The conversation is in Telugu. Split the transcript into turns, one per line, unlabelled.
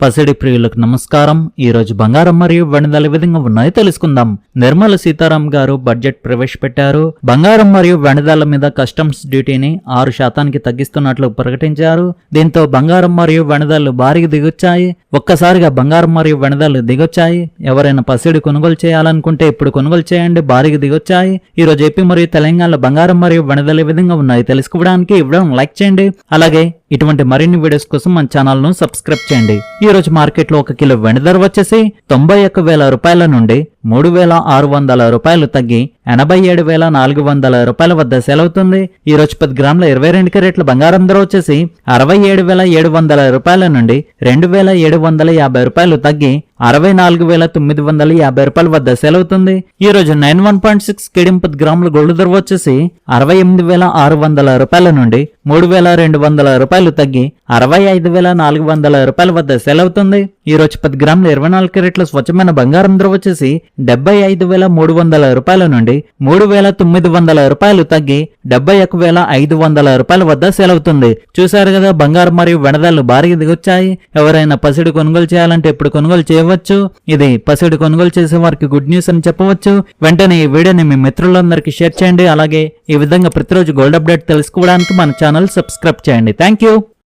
పసిడి ప్రియులకు నమస్కారం. ఈ రోజు బంగారం మరియు వెనుదల విధంగా ఉన్నాయో తెలుసుకుందాం. నిర్మల సీతారాం గారు బడ్జెట్ ప్రవేశపెట్టారు. బంగారం మరియు వెనుదల మీద కస్టమ్స్ డ్యూటీని ఆరు శాతానికి తగ్గిస్తున్నట్లు ప్రకటించారు. దీంతో బంగారం మరియు వెనుదలు భారీగా దిగొచ్చాయి. ఒక్కసారిగా బంగారం మరియు వెనుదలు దిగొచ్చాయి. ఎవరైనా పసిడి కొనుగోలు చేయాలనుకుంటే ఇప్పుడు కొనుగోలు చేయండి భారీగా దిగొచ్చాయి. ఈ రోజు ఏపీ మరియు తెలంగాణలో బంగారం మరియు వెనుదల విధంగా ఉన్నాయి తెలుసుకోవడానికి ఇవ్వడం లైక్ చేయండి. అలాగే ఇటువంటి మరిన్ని వీడియోస్ కోసం మన ఛానల్ను సబ్స్క్రైబ్ చేయండి. ఈరోజు రోజు ఒక కిలో వెండి వచ్చేసి తొంభై ఒక్క వేల రూపాయల నుండి మూడు వేల ఆరు వందల రూపాయలు తగ్గి ఎనభై ఏడు వేల నాలుగు వందల రూపాయల వద్ద సెలవుతుంది. ఈ రోజు పది గ్రాముల ఇరవై రెండు క్యారెట్ల బంగారం ధర వచ్చేసి అరవై ఏడు వేల ఏడు వందల రూపాయల నుండి రెండు వేల ఏడు వందల యాభై రూపాయలు తగ్గి అరవై నాలుగు వేల తొమ్మిది వందల యాభై రూపాయల వద్ద సెలవుతుంది. ఈ రోజు నైన్ వన్ పాయింట్ సిక్స్ కిడింపు పది గ్రాముల గోల్డ్ ధర వచ్చేసి అరవై ఎనిమిది వేల ఆరు వందల రూపాయల నుండి మూడు వేల రెండు వందల రూపాయలు తగ్గి అరవై ఐదు వేల నాలుగు వందల రూపాయల వద్ద సెలవుతుంది. ఈ రోజు పది గ్రాముల ఇరవై నాలుగు కెరెట్ల స్వచ్ఛమైన బంగారం ధర వచ్చేసి డెబ్బై ఐదు వేల మూడు వందల రూపాయల నుండి మూడు వేల తొమ్మిది వందల రూపాయలు తగ్గి డెబ్బై ఒక వేల ఐదు వందల రూపాయల వద్ద సెలవుతుంది. చూశారు కదా బంగారం మరియు వెనదాలు భారీగా దిగొచ్చాయి. ఎవరైనా పసిడి కొనుగోలు చేయాలంటే ఇప్పుడు కొనుగోలు చేయవచ్చు? ఇది పసిడి కొనుగోలు చేసే వారికి గుడ్ న్యూస్ అని చెప్పవచ్చు. వెంటనే ఈ వీడియోని మీ మిత్రులందరికీ షేర్ చేయండి. అలాగే ఈ విధంగా ప్రతిరోజు గోల్డ్ అప్డేట్ తెలుసుకోవడానికి మన ఛానల్ సబ్స్క్రైబ్ చేయండి. Thank you.